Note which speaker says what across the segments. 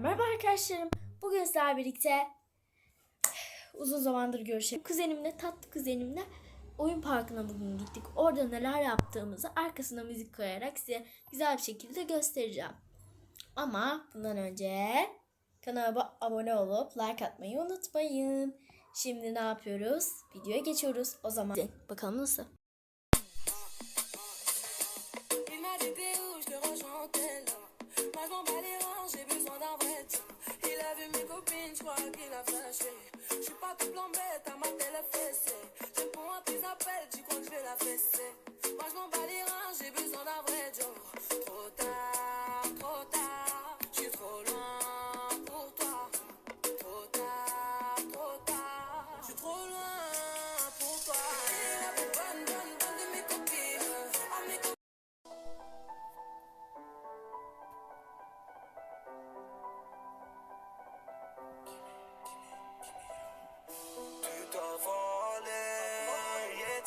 Speaker 1: Merhaba arkadaşlarım. Bugün sizlerle birlikte uzun zamandır görüşelim. Kuzenimle, tatlı kuzenimle oyun parkına bugün gittik. Orada neler yaptığımızı arkasına müzik koyarak size güzel bir şekilde göstereceğim. Ama bundan önce kanalıma abone olup like atmayı unutmayın. Şimdi ne yapıyoruz? Videoya geçiyoruz. O zaman bakalım nasıl?
Speaker 2: J'ai besoin d'un vrai. Il a vu mes copines, je crois qu'il a flashé. Je suis pas tout blanc bête, à ma télé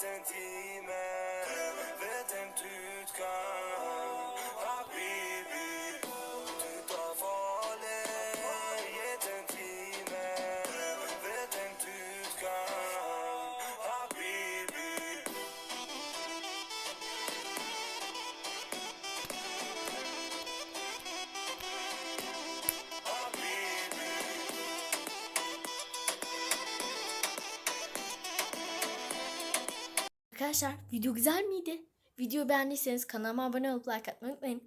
Speaker 3: farlig, gitt en
Speaker 1: Arkadaşlar video güzel miydi? Videoyu beğendiyseniz kanalıma abone olup like atmayı unutmayın.